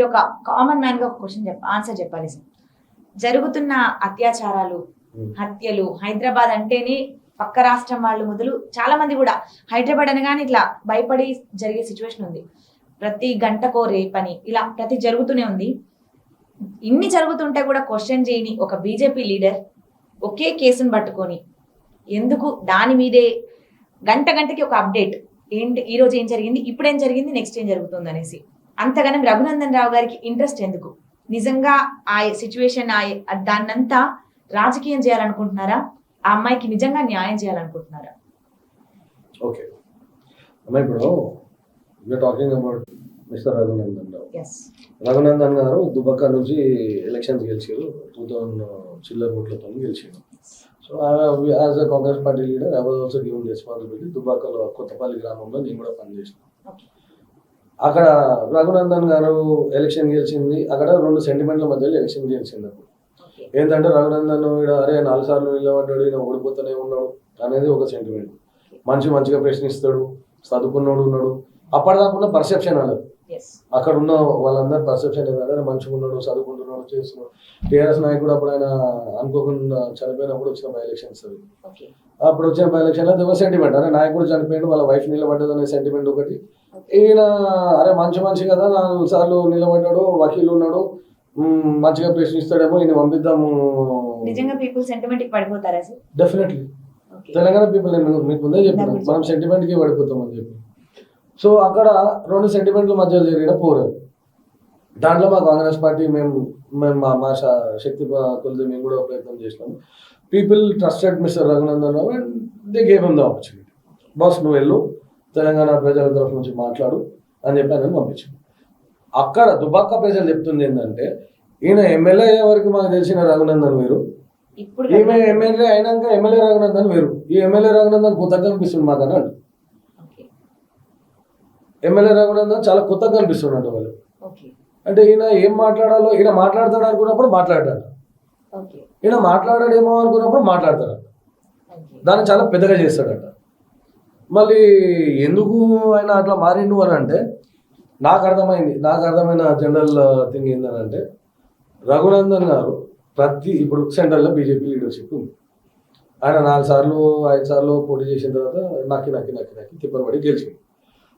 మీరు ఒక కామన్ మ్యాన్గా ఒక క్వశ్చన్ చెప్ప ఆన్సర్ చెప్పాలి సార్. జరుగుతున్న అత్యాచారాలు హత్యలు హైదరాబాద్ అంటేనే పక్క రాష్ట్రం వాళ్ళు మొదలు చాలా మంది కూడా హైదరాబాద్ అనగానే ఇట్లా భయపడి జరిగే సిచ్యువేషన్ ఉంది. ప్రతి గంటకో రేపని ఇలా ప్రతి జరుగుతూనే ఉంది. ఇన్ని జరుగుతుంటే కూడా క్వశ్చన్ చేయని ఒక బీజేపీ లీడర్ ఒకే కేసును పట్టుకొని ఎందుకు దాని మీదే గంట గంటకి ఒక అప్డేట్ ఏంటి? ఈ రోజు ఏం జరిగింది? ఇప్పుడు ఏం జరిగింది? నెక్స్ట్ ఏం జరుగుతుంది అనేసి అంతగానం రఘునందన్ రావు గారికి ఇంట్రెస్ట్ ఎందుకు? నిజంగా ఆ సిచ్యువేషన్ ఆ దాన్నంతా రాజకీయం చేయాలనుకుంటున్నారా? ఆ అమ్మాయికి నిజంగా న్యాయం చేయాలనుకుంటున్నారా? ఓకే అమ్మ ఇప్పుడు you're talking about mister Raghunandan Rao. Raghunandan గారు దుబక్క నుంచి ఎలక్షన్స్ గెలిచారు. టూ థౌజండ్ చిల్లర ఓట్లతో గెలిచారు. So as a Congress party leader I was also given responsibility దుబాకలో Kothapalli గ్రామంలో నేను కూడా పనిచేసాను ఓకే అక్కడ రఘునందన్ గారు ఎలక్షన్ గెలిచింది. అక్కడ రెండు సెంటిమెంట్ల మధ్యలో ఎలక్షన్ గెలిచింది అప్పుడు. ఏంటంటే రఘునందన్ ఈడ అరే నాలుగు సార్లు నిలబడ్డాడు ఈయన ఓడిపోతూనే ఉన్నాడు అనేది ఒక సెంటిమెంట్ మనిషి మంచిగా ప్రశ్నిస్తాడు చదువుకున్నాడు ఉన్నాడు. అప్పటిదాకా పర్సెప్షన్ అన్నది ఎస్ అక్కడ ఉన్న వాళ్ళందరి పర్సెప్షన్ ఏంటంటే మంచిగా ఉన్నాడు చదువుకుంటున్నాడు చేస్తున్నాడు. టీఆర్ఎస్ నాయకుడు అప్పుడు ఆయన అనుకోకుండా చనిపోయినప్పుడు వచ్చిన బై ఎలక్షన్స్ అవి అప్పుడు వచ్చిన బై ఎలక్షన్లో అది ఒక సెంటిమెంట్ అరే నాయకుడు చనిపోయాడు వాళ్ళ వైఫ్ నిలబడ్డది అనే సెంటిమెంట్ ఒకటి. ఈయన అరే మంచి మనిషి కదా నాలుగు సార్లు నిలబడ్డాడు వకీలు ఉన్నాడు. మంచిగా ప్రశ్నిస్తాడేమో ఈయన పంపిద్దాము. నిజంగా పీపుల్ సెంటిమెంట్కి పడిపోతారా సార్? డెఫినెట్లీ తెలంగాణ పీపుల్ నేను మీకు ముందే చెప్పాను. మనం సెంటిమెంట్కి పడిపోతామని చెప్పి. సో అక్కడ రెండు సెంటిమెంట్ల మధ్య జరిగిన పోరు. దాంట్లో మా కాంగ్రెస్ పార్టీ మేము మేము మా మా శక్తి కొద్ది మేము కూడా ప్రయత్నం చేసినాము people trusted mister Raghunandan Rao and they gave him the opportunity boss నువ్వు వెళ్ళు. తెలంగాణ ప్రజల తరఫు నుంచి మాట్లాడు అని చెప్పి ఆయన పంపించాను అక్కడ దుబాక ప్రజలు చెప్తుంది ఏంటంటే ఈయన ఎమ్మెల్యే అయ్యే వరకు మాకు తెలిసిన రఘునందన్ వేరు. ఇప్పుడు ఈమె ఎమ్మెల్యే అయినాక ఎమ్మెల్యే రఘునందన్ వేరు. ఈ ఎమ్మెల్యే రఘునందన్ కొత్తగా కనిపిస్తుంది మాకు అన్నాడు. ఎమ్మెల్యే రఘునందన్ చాలా కొత్తగా కనిపిస్తున్నాడు వాళ్ళు. అంటే ఈయన ఏం మాట్లాడాలో ఈయన మాట్లాడతాడు అనుకున్నప్పుడు మాట్లాడతాడు. ఈయన మాట్లాడాడేమో అనుకున్నప్పుడు మాట్లాడతాడు. దాన్ని చాలా పెద్దగా చేస్తాడట. మళ్ళీ ఎందుకు ఆయన అట్లా మారిండు అని అంటే నాకు అర్థమైంది నాకు అర్థమైన జనరల్ థింగ్ ఏంటంటే రఘునందన్ గారు ప్రతి ఇప్పుడు సెంట్రల్లో బీజేపీ లీడర్షిప్ ఉంది. ఆయన నాలుగు సార్లు ఐదు సార్లు పోటీ చేసిన తర్వాత నక్కి నక్కి నక్కి నక్కి తిప్పబడి గెలిచింది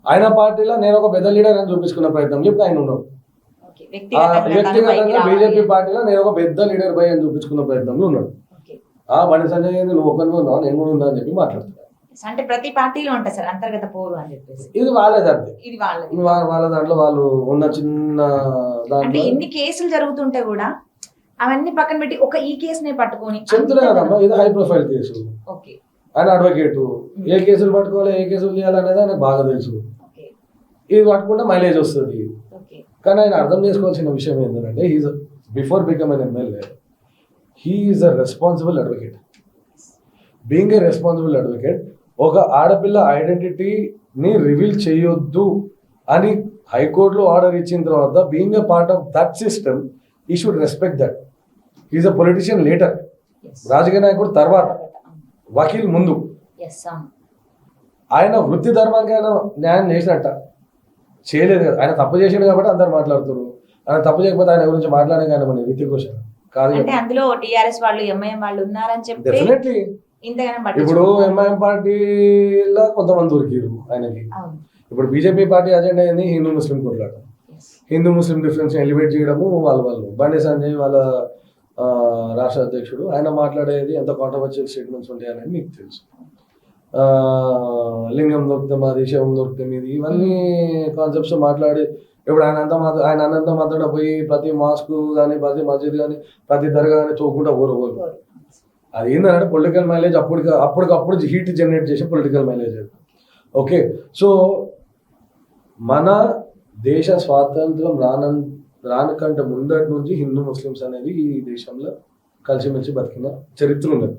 ఆయన పార్టీలో నేను ఒక పెద్ద లీడర్ అని చూపించుకున్న ప్రయత్నంలో ఇప్పుడు ఆయన ఉన్నాడు. వ్యక్తిగతంగా. బీజేపీ పార్టీలో నేను ఒక పెద్ద లీడర్ బై అని చూపించుకున్న ప్రయత్నంలో ఉన్నాడు. ఆ బండి సంజయ్ నువ్వు ఒక్కరిని ఉన్నావు? నేను కూడా ఉన్నా అని చెప్పి మాట్లాడుతున్నాడు అంటే ప్రతి పార్టీలో ఉంటుంది సార్ అంతర్గత పోరు అని చెప్పేసి. ఇది వాళ్ళది అంతే. ఇది వాళ్ళది. వాళ్ళ వాళ్ళ దాంట్లో వాళ్ళు ఉన్న చిన్న అంటే ఎన్ని కేసులు జరుగుతుంటే కూడా అవన్నీ పక్కన పెట్టి ఒక ఈ కేసునే పట్టుకొని చెప్తున్నా కదమ్మా ఇది హై ప్రొఫైల్ కేసు. ఓకే. ఆయన అడ్వకేట్ ఏ కేసులు పట్టుకోవాలి ఏ కేసులు చేయాలనేది ఆయనకు బాగా తెలుసు. ఓకే. ఇది పట్టుకుంటే మైలేజ్ వస్తుంది. ఓకే. కానీ ఆయన అర్థం చేసుకోవాల్సిన విషయం ఏంటంటే he's before become an MLA he is a responsible advocate being a responsible advocate ఒక ఆడపిల్ల ఐడెంటిటీని రివీల్ చేయొద్దు అని హైకోర్టులో ఆర్డర్ ఇచ్చిన తర్వాత being a part of that system he should respect that is a politician later రాజకీయ నాయకుడు తర్వాత. వకీల్ ముందు. ఆయన వృత్తి ధర్మానికి ఆయన న్యాయం చేసినట్ట. చేయలేదు కదా. ఆయన తప్పు చేసిండు కాబట్టి అందరు మాట్లాడుతున్నారు ఆయన తప్పు చేయకపోతే ఆయన గురించి మాట్లాడే ఆయన మన రీతి క్వశ్చన్ కాదు అంటే అందులో టిఆర్ఎస్ వాళ్ళు ఎంఐఎం వాళ్ళు ఉన్నారని చెప్పి ఇప్పుడు. ఎంఐఎం పార్టీలో కొంతమంది దొరికిరు ఆయనకి. ఇప్పుడు బీజేపీ పార్టీ అజెండా ఏంది? హిందూ ముస్లిం కొట్లాట. హిందూ ముస్లిం డిఫరెన్స్ ఎలివేట్ చేయడము వాళ్ళ వాళ్ళు బండి సంజయ్ వాళ్ళ రాష్ట్ర అధ్యక్షుడు ఆయన మాట్లాడేది ఎంత కాంట్రవర్షియల్ స్టేట్మెంట్స్ ఉంటాయి అనేది మీకు తెలుసు. ఆ, లింగం దొరికితే మాది శవం దొరికితే మీది ఇవన్నీ కాన్సెప్ట్స్ మాట్లాడి ఇప్పుడు ఆయన అంతా మాత్రం ఆయన అన్నంత మాత్రం పోయి ప్రతి మాస్క్ కానీ ప్రతి మస్జిద్ కానీ ప్రతి దర్గా కానీ తోకుంటా ఊరు ఊరు కోరు. అది ఏంటంటే పొలిటికల్ మైలేజ్ అప్పటికి అప్పటికప్పుడు హీట్ జనరేట్ చేసే పొలిటికల్ మైలేజ్ అది ఓకే సో మన దేశ స్వాతంత్రం రాన రానకంటే ముందటి నుంచి హిందూ ముస్లిమ్స్ అనేది ఈ దేశంలో కలిసిమెలిసి బతికిన చరిత్ర ఉన్నది.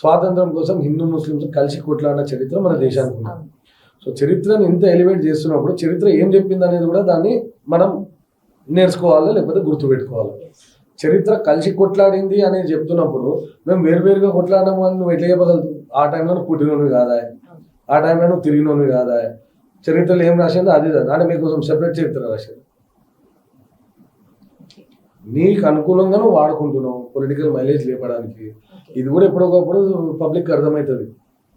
స్వాతంత్రం కోసం హిందూ ముస్లిమ్స్ కలిసి కొట్లాడిన చరిత్ర మన దేశానికి అవును. సో చరిత్రను ఇంత ఎలివేట్ చేస్తున్నప్పుడు చరిత్ర ఏం చెప్పింది అనేది కూడా దాన్ని మనం నేర్చుకోవాలి లేకపోతే గుర్తుపెట్టుకోవాలి. చరిత్ర కలిసి కొట్లాడింది అనేది చెప్తున్నప్పుడు మేము వేరువేరుగా కొట్లాడము అని నువ్వు ఎట్లా చెప్పగలుగుతావు ఆ టైంలో నువ్వు పుట్టినోనివి కాదా. ఆ టైంలో నువ్వు తిరిగినోనివి కాదా? చరిత్రలో ఏం రాసిందో అది. అంటే మీకోసం సెపరేట్ చరిత్ర రాశారు నీకు అనుకూలంగా నువ్వు వాడుకుంటున్నావు పొలిటికల్ మైలేజ్ లేపడానికి. ఇది కూడా ఎప్పుడొకప్పుడు పబ్లిక్ అర్థమవుతుంది.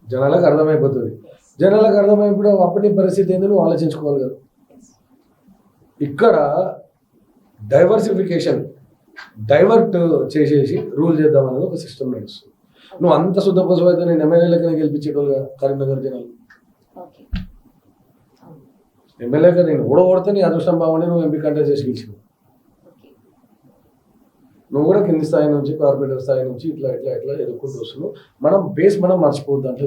జనాలకు అర్థమైపోతుంది. జనాలకు అర్థమైనప్పుడు అప్పటి పరిస్థితి ఏంది నువ్వు ఆలోచించుకోవాలి కదా. ఇక్కడ డైవర్సిఫికేషన్ డైవర్ట్ చేసేసి రూల్ చేద్దాం అనేది ఒక సిస్టమ్ నడుస్తుంది నువ్వు అంత శుద్ధ పశువు అయితే నేను ఎమ్మెల్యేలకనే గెలిపించేటోళ్ళు కరీంనగర్ జనాలు. ఎమ్మెల్యేగా నేను ఓడగొడితే నీ అదృష్టం బాగుండి నువ్వు ఎంపీ కంటెస్ట్ చేసి గెలిచినావు. నువ్వు కూడా కింది స్థాయి నుంచి కార్పొరేటర్ స్థాయి నుంచి ఇట్లా ఇట్లా ఇట్లా ఎదుర్కొంటూ వస్తున్నావు. మనం బేస్ మనం మర్చిపోవద్దు అంటే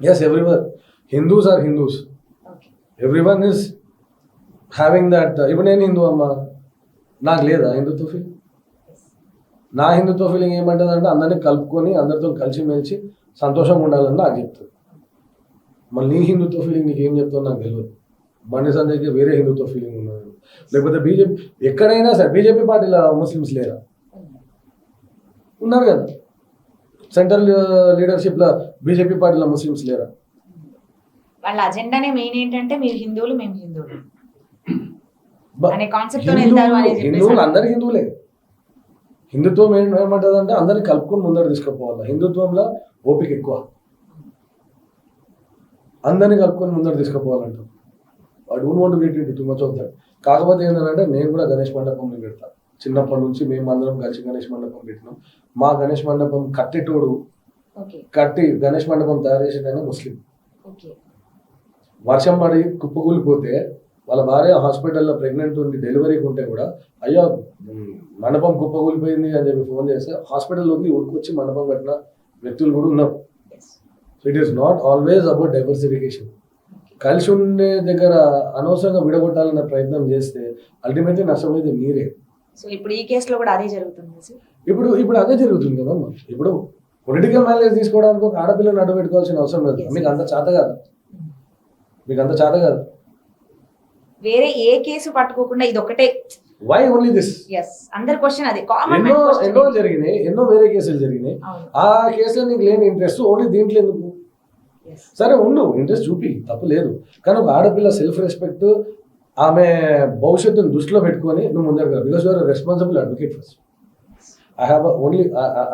yes everyone Hindus are Hindus everyone is having that ఇప్పుడు నేను హిందూ అమ్మా. నాకు లేదా హిందుత్వ ఫీలింగ్ నా హిందుత్వ ఫీలింగ్ ఏమంటుంది అంటే అందరినీ కలుపుకొని అందరితో కలిసి మెలిసి సంతోషంగా ఉండాలని నాకు చెప్తుంది. మళ్ళీ నీ హిందుత్వ ఫీలింగ్ నీకు ఏం చెప్తుందో నాకు తెలియదు బండి సంజయ్కి వేరే హిందుత్వ ఫీలింగ్ ఉన్నది. లేకపోతే బీజేపీ ఎక్కడైనా సరే బీజేపీ పార్టీలో ముస్లిమ్స్ లేరా? ఉన్నారు కదా. సెంట్రల్ లీడర్షిప్లో బీజేపీ పార్టీలో ముస్లిమ్స్ లేరా? వాళ్ళ అజెండానే మెయిన్ ఏంటంటే మీరు హిందువులు మేము హిందువులు. అనే కాన్సెప్ట్ హిందువులు- అందరు హిందువులే. హిందుత్వం ఏం ఏమంటది అంటే అందరిని కలుపుకొని ముందర తీసుకుపోవాలి. హిందుత్వంలో ఓపిక ఎక్కువ. అందరిని కలుపుకొని ముందర తీసుకుపోవాలంట. I don't want get it too much of that. కాకపోతే ఏంటంటే నేను కూడా గణేష్ మండపం పెడతా. చిన్నప్పటి నుంచి మేము అందరం కలిసి గణేష్ మండపం పెట్టినాం. మా గణేష్ మండపం కట్టేటోడు కట్టి గణేష్ మండపం తయారు చేసేటైనా ముస్లిం. వర్షం పడి కుప్పకూలిపోతే వాళ్ళ భార్య హాస్పిటల్లో ప్రెగ్నెంట్ ఉండి డెలివరీకి ఉంటే కూడా అయ్యో మండపం కుప్పకూలిపోయింది అని చెప్పి ఫోన్ చేస్తే హాస్పిటల్ వదిలి ఉడికొచ్చి మండపం కట్టిన వ్యక్తులు కూడా ఉన్నారు. So it is not always about diversification కలిసి ఉండే దగ్గర అనవసరంగా విడగొట్టాలన్న ప్రయత్నం చేస్తే అల్టిమేట్లీ నష్టపోయేది మీరే. సో ఇప్పుడు ఈ కేసులో కూడా అదే జరుగుతుంది ఇప్పుడు ఇప్పుడు అదే జరుగుతుంది కదమ్మా. ఇప్పుడు పొలిటికల్ మ్యారేజ్ తీసుకోవడానికి ఒక ఆడపిల్లని అడ్డు పెట్టుకోవాల్సిన అవసరం లేదు. మీకు అంత చేత కాదు. మీకు అంత చేత కాదు. వేరే ఏ కేసు పట్టుకోకుండా ఇది ఒకటే వై ఓన్లీ దిస్ ఎస్ అందరి క్వశ్చన్ అది. కామన్ ఎన్నో ఎన్నో జరిగినాయి ఎన్నో వేరే కేసులు జరిగినాయి. ఆ కేసులో నీకు లేని ఇంట్రెస్ట్ ఓన్లీ దీంట్లో ఎందుకు? సరే ఉండు. ఇంట్రెస్ట్ చూపి. తప్పు లేదు. కానీ ఒక ఆడపిల్ల సెల్ఫ్ రెస్పెక్ట్ ఆమె భవిష్యత్తును దృష్టిలో పెట్టుకొని నువ్వు ముందర because you're responsible advocate first I have only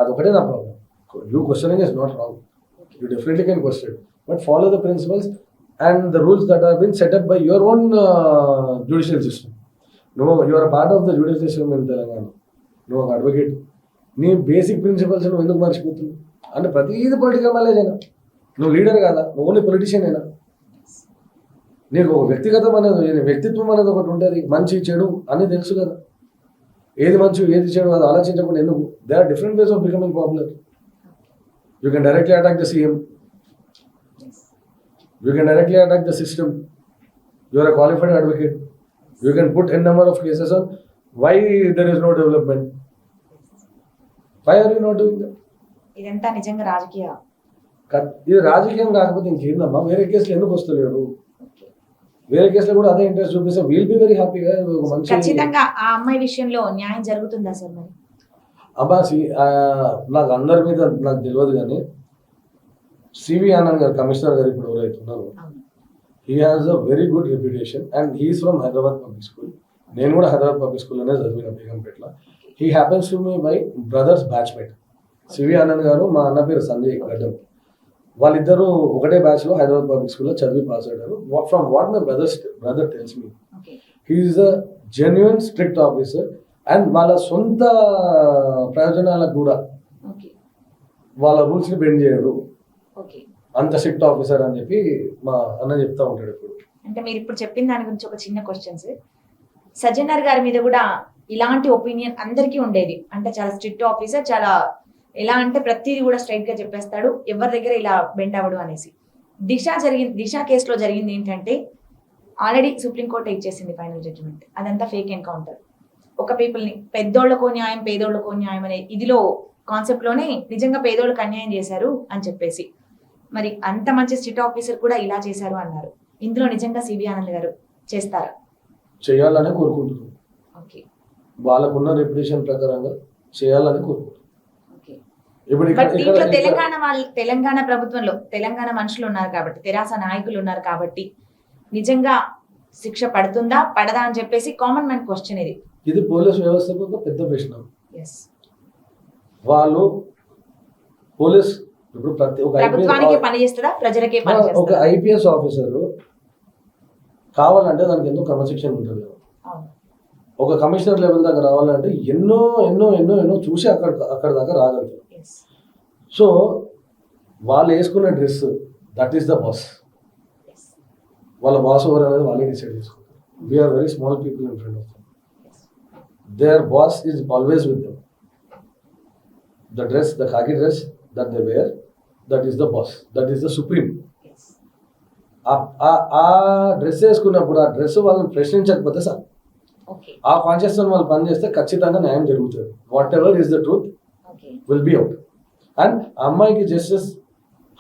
అదొకటే నా problem you questioning is not wrong you definitely can question but follow the principles and the rules that are been set up by your own judicial system నువ్వు your part of the judicial system in Telangana నువ్వు ఒక advocate నీ basic principles నువ్వు ఎందుకు మర్చిపోతున్నావు? అంటే ప్రతిది political mileage అయినా. నువ్వు లీడర్ కాదా? నువ్వు ఓన్లీ పొలిటీషియన్ అయినా. నీకు వ్యక్తిగతం అనేది వ్యక్తిత్వం అనేది ఒకటి ఉంటుంది. మంచి చెడు అని తెలుసు కదా. ఏది మంచి ఏది చెడు అది ఆలోచించకుండా ఎందుకు? They are different ways of becoming popular you can directly attack the CM you can directly attack the system you are qualified advocate you can put an number of cases on why there is no development why are you not ఇదంతా నిజంగా రాజకీయ. ఇది రాజకీయం కాకపోతే ఇంకేందమ్మా? వేరే కేసులు ఎందుకు వస్తలేడు. వేరే కేసులో కూడా అదే ఇంట్రెస్ట్ చూపిస్తే వీల్ బి వెరీ హ్యాపీగా ఒక మంచి ఖచ్చితంగా ఆ అమ్మాయి విషయంలో న్యాయం జరుగుతుందా సార్ మరి? అబ్బా నాకు అందరి మీద నాకు తెలియదు కానీ సివి ఆనంద్ గారు కమిషనర్ గారు ఇప్పుడు ఎవరైతే ఉన్నారో he has a very good reputation and he's from Hyderabad public school నేను కూడా హైదరాబాద్ పబ్లిక్ స్కూల్లోనే చదివిన బేగంపేటలో he happens to me by brother's batchmate C V Anand garu మా అన్న పేరు సంజయ్ గడ్డం. వాళ్ళిద్దరూ ఒకటే బ్యాచ్లో హైదరాబాద్ పబ్లిక్ స్కూల్లో చదివి పాస్ అయ్యారు. From what my brother's brother tells me he is a genuine strict officer and వాళ్ళ సొంత ప్రయోజనాలకు కూడా వాళ్ళ రూల్స్ని బెండ్ చేయడు. అంత స్ట్రిక్ట్ ఆఫీసర్ అని చెప్పి మా అన్న చెప్తా ఉంటాడు ఇప్పుడు. అంటే మీరు ఇప్పుడు చెప్పిన దాని గురించి ఒక చిన్న క్వశ్చన్ సార్ సజ్జనర్ గారి మీద కూడా ఇలాంటి ఒపీనియన్ అందరికీ ఉండేది. అంటే చాలా స్ట్రిక్ట్ ఆఫీసర్ చాలా ఎలా అంటే ప్రతిదీ కూడా స్ట్రైట్గా చెప్పేస్తాడు. ఎవరి దగ్గర ఇలా బెండ్ అవ్వడు అనేసి. దిశ జరిగింది దిశ కేసులో జరిగింది ఏంటంటే ఆల్రెడీ సుప్రీంకోర్టు ఇచ్చేసింది ఫైనల్ జడ్జిమెంట్ అదంతా ఫేక్ ఎన్కౌంటర్ ఒక people ని పెద్దోళ్ళకో న్యాయం పేదోళ్ళకో న్యాయం అనే ఇదిలో కాన్సెప్ట్లోనే నిజంగా పేదోళ్ళకి అన్యాయం చేశారు అని చెప్పేసి. మరి అంత మంచి స్ట్రిక్ట్ ఆఫీసర్ కూడా ఇలా చేశారు అన్నారు. ఇందులో నిజంగా సిబి ఆనంద్ గారు చేస్తారా. చేయాలని కోరుకుంటున్నాను ఓకే. వాళ్ళకున్న రెప్యుటేషన్ ప్రకారంగా చేయాలని కోరుకుంటున్నాను ఇప్పుడు తెలంగాణ వాళ్ళు తెలంగాణ ప్రభుత్వంలో తెలంగాణ మనుషులు ఉన్నారు కాబట్టి తెరాస నాయకులు ఉన్నారు కాబట్టి నిజంగా శిక్ష పడుతుందా పడదా అని చెప్పేసి కామన్ మ్యాన్ క్వశ్చన్ ఇది. ఇది పోలీస్ వ్యవస్థకు ఒక పెద్ద ప్రశ్న. వాళ్ళు పోలీస్ ఇప్పుడు ప్రతి ఒక ప్రభుత్వానికి ప్రజలకే ఒక ఐపీఎస్ ఆఫీసర్ కావాలంటే దానికి ఎంతో క్రమశిక్షణ ఉంటుంది. ఒక కమిషనర్ లెవెల్ దాకా రావాలంటే ఎన్నో ఎన్నో ఎన్నో ఎన్నో చూసి అక్కడ అక్కడ దాకా రాగలుగుతారు ఎస్ సో వాళ్ళు వేసుకున్న dress that is the boss వాళ్ళ బాస్ ఎవరు అనేది వాళ్ళే డిసైడ్ చేసుకుంటారు. We're very small people in front of their boss is always with them the dress the khaki dress that they wear that is the boss that is the supreme ఆ dress వేసుకున్నప్పుడు ఆ dress వాళ్ళని ప్రశ్నించకపోతే sir. ఆ conscious వాళ్ళు పనిచేస్తే ఖచ్చితంగా న్యాయం జరుగుతుంది. Whatever is the truth will be out and అమ్మాయికి జస్టిస్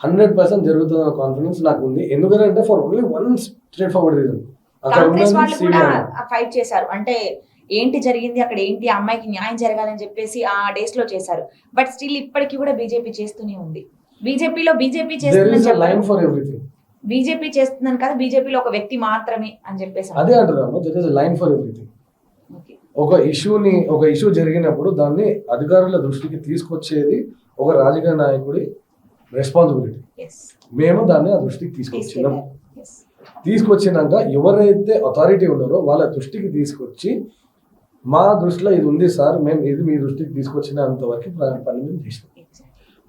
హండ్రెడ్ పర్సెంట్ జరుగుతుందన్న కాన్ఫిడెన్స్ నాకు ఉంది. ఎందుకంటే for only one straightforward reason. Fight చేశారు. అంటే ఏంటి జరిగింది? అక్కడ ఏంటి? అమ్మాయికి న్యాయం జరగాలని చెప్పేసి ఆ డేస్లో చేశారు. బట్ స్టిల్ ఇప్పటికీ కూడా బీజేపీ చేస్తూనే ఉంది. బీజేపీలో బీజేపీ everything. బీజేపీ చేస్తుందని కాదు బీజేపీలో ఒక వ్యక్తి మాత్రమే అని చెప్పేసి అదే ఇస్ లైన్ ఫర్ ఎవ్రీథింగ్ ఒక ఇష్యూని ఒక ఇష్యూ జరిగినప్పుడు దాన్ని అధికారుల దృష్టికి తీసుకొచ్చేది ఒక రాజకీయ నాయకుడి రెస్పాన్సిబిలిటీ మేము దాన్ని ఆ దృష్టికి తీసుకొచ్చినాం తీసుకొచ్చినాక ఎవరైతే అథారిటీ ఉన్నారో వాళ్ళ దృష్టికి తీసుకొచ్చి మా దృష్టిలో ఇది ఉంది సార్ మేము ఇది మీ దృష్టికి తీసుకొచ్చినంత వరకు పని మేము చేసినాం.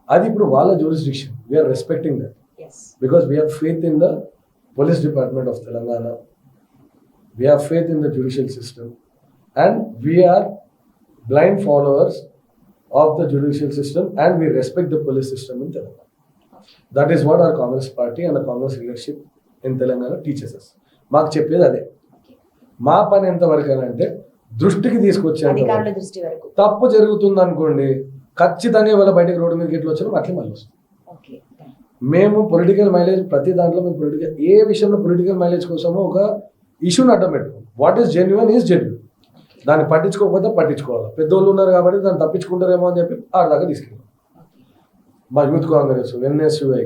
అది ఇప్పుడు వాళ్ళ jurisdiction we're respecting that because we have faith in the police department of Telangana we have faith in the judicial system and we're blind followers of the judicial system and we respect the police system in Telangana that is what our Congress party and Congress leadership in Telangana teachers మాకు చెప్పేది అదే. మా పని ఎంతవరకు అని అంటే దృష్టికి వరకు. తప్పు జరుగుతుంది అనుకోండి ఖచ్చితంగా వాళ్ళ బయటకు రోడ్డు మీదకి ఎట్లా వచ్చినా అట్లే మళ్ళీ వస్తుంది. మేము పొలిటికల్ మైలేజ్ ప్రతి దాంట్లో మేము పొలిటికల్ ఏ విషయంలో పొలిటికల్ మైలేజ్ కోసమో ఒక ఇష్యూని అడ్డం పెట్టుకోం what is genuine is genuine దాన్ని పట్టించుకోకపోతే పట్టించుకోవాలి. పెద్దోళ్ళు ఉన్నారు కాబట్టి దాన్ని తప్పించుకుంటారేమో అని చెప్పి ఆడదాకా తీసుకెళ్ళాం. మా యూత్ కాంగ్రెస్ ఎన్ఎస్యుఐ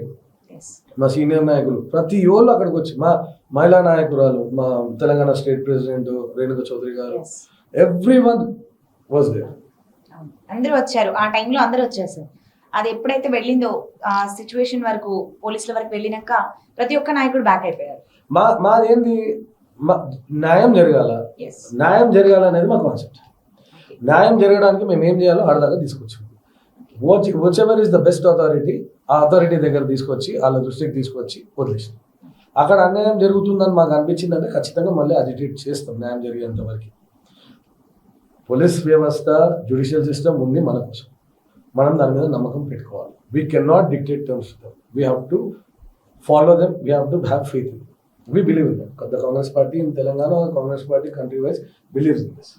ఎస్ మా సీనియర్ నాయకులు ప్రతి ఓళ్ళు అక్కడికి వచ్చి మా మహిళా నాయకురాలు మా Telangana state president Renuka Chowdhury garu everyone was there. అందరూ వచ్చారు. ఆ టైంలో అందరూ వచ్చారు సార్ అది ఎప్పుడైతే వెళ్ళిందో ఆ సిచ్యువేషన్ వరకు పోలీసుల వరకు వెళ్ళినాక ప్రతి ఒక్క నాయకుడు బ్యాక్ అయిపోయారు. మా మాదేంది? న్యాయం జరగాల. న్యాయం జరగాలనేది మా కాన్సెప్ట్. న్యాయం జరగడానికి మేము ఏం చేయాలో ఆడదాకా తీసుకొచ్చాం. What whatever is the best authority ఆ అథారిటీ దగ్గర తీసుకొచ్చి వాళ్ళ దృష్టికి తీసుకొచ్చి వదిలేసాం. అక్కడ అన్యాయం జరుగుతుందని మాకు అనిపించిందంటే ఖచ్చితంగా మళ్ళీ అజిటేట్ చేస్తాం న్యాయం జరిగేంత వరకు. పోలీస్ వ్యవస్థ జ్యుడిషియల్ సిస్టమ్ ఉంది మన కోసం. మనం దాని మీద నమ్మకం పెట్టుకోవాలి. We can not dictate terms we have to follow them we have to have faith in we believe in that the Congress party in Telangana Congress party country wise believes in this